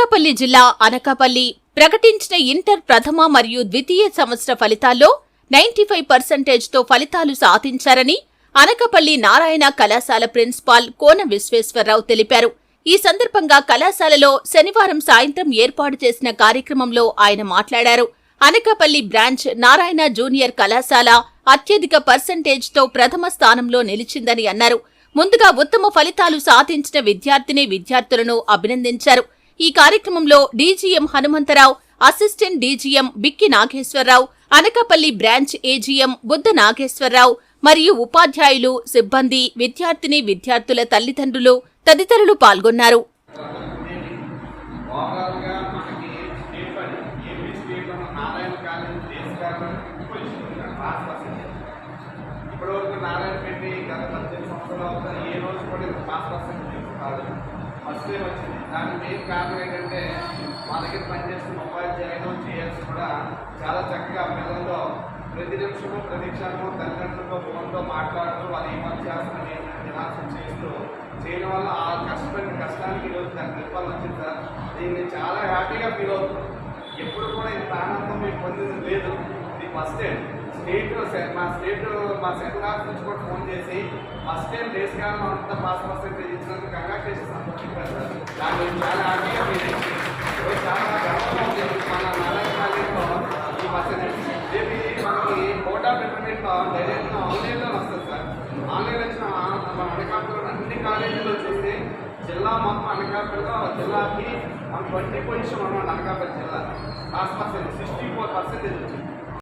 అనకాపల్లి జిల్లా అనకాపల్లి ప్రకటించిన ఇంటర్ ప్రథమ మరియు ద్వితీయ సంవత్సర ఫలితాల్లో నైన్టీ ఫైవ్ పర్సెంటేజ్తో ఫలితాలు సాధించారని అనకాపల్లి నారాయణ కళాశాల ప్రిన్సిపాల్ కోన విశ్వేశ్వరరావు తెలిపారు. ఈ సందర్భంగా కళాశాలలో శనివారం సాయంత్రం ఏర్పాటు చేసిన కార్యక్రమంలో ఆయన మాట్లాడారు. అనకాపల్లి బ్రాంచ్ నారాయణ జూనియర్ కళాశాల అత్యధిక పర్సెంటేజ్తో ప్రథమ స్థానంలో నిలిచిందని అన్నారు. ముందుగా ఉత్తమ ఫలితాలు సాధించిన విద్యార్థిని విద్యార్థులను అభినందించారు. ఈ కార్యక్రమంలో DGM Hanumantharao assistant DGM Bikki Nageswararao Anakapalli branch AGM Buddha Nageswararao మరియు ఉపాధ్యాయులు సిబ్బంది విద్యార్థిని విద్యార్థుల తల్లిదండ్రులు తదితరులు పాల్గొన్నారు ఓవరాల్గా మనకి స్టేట్ పని ఏపీ స్టేట్ ఉన్న నారాయణ కాలేజ్ దేశ వ్యాప్తంగా పొజిషన్ పాస్ పర్సెంటేజ్ ఇప్పటివరకు నారాయణ పెట్టి గత పద్దెనిమిది సంవత్సరాలు అవుతుంది ఏ రోజు కూడా ఇంత పాస్ పర్సెంటేజ్ కాదు ఫస్ట్ వచ్చింది. దాని మెయిన్ కారణం ఏంటంటే మా దగ్గర పనిచేస్తున్న ఉపాధ్యాయులు చేయాల్సి కూడా చాలా చక్కగా పిల్లలతో ప్రతి నిమిషము ప్రతి క్షణము తల్లిదండ్రులతో ఫోన్తో మాట్లాడుతూ వాళ్ళు ఏమని చేస్తున్నారు ఏంటంటే నిరాశ చేస్తూ చేయడం వల్ల ఆ కష్టపడిన కష్టానికి ఈరోజు దాని ప్రతిఫలం వచ్చింది సార్. దీన్ని చాలా హ్యాపీగా ఫీల్ అవుతుంది ఎప్పుడు కూడా ఇంత ఆనందం మేము పొందింది లేదు. ఇది ఫస్ట్ టైం స్టేట్ మా స్టేట్ మా సెంట్రల్ ఆఫీస్ నుంచి కూడా ఫోన్ చేసి ఫస్ట్ టైం దేశకాలంలో అంత అంతా పాస్ పర్సెంటేజ్ ఇచ్చినందుకు కంగ్రాచులేషన్స్ అంతా చెప్పారు సార్ దాన్ని మేము చాలా హ్యాపీగా ఫీల్ అయ్యింది ఈరోజు చాలా గర్వంగా ఉంది మన నారాయణ కాలేజ్లో ఈ పర్సెంటేజ్ రేపు ఇది మనకి బోర్డ్ ఆఫ్ ఇంటర్మీడియట్లో డైరెక్ట్గా ఆన్లైన్లో వస్తుంది సార్. ఆన్లైన్ వచ్చిన మన అనకాపల్లిలో అన్ని కాలేజీల్లో చూస్తే జిల్లా మొత్తం అనకాపల్లిలో జిల్లాకి మన ట్వంటీ పొజిషన్ ఉన్నాం అనకాపల్లి జిల్లా. Pass percent sixty four percentage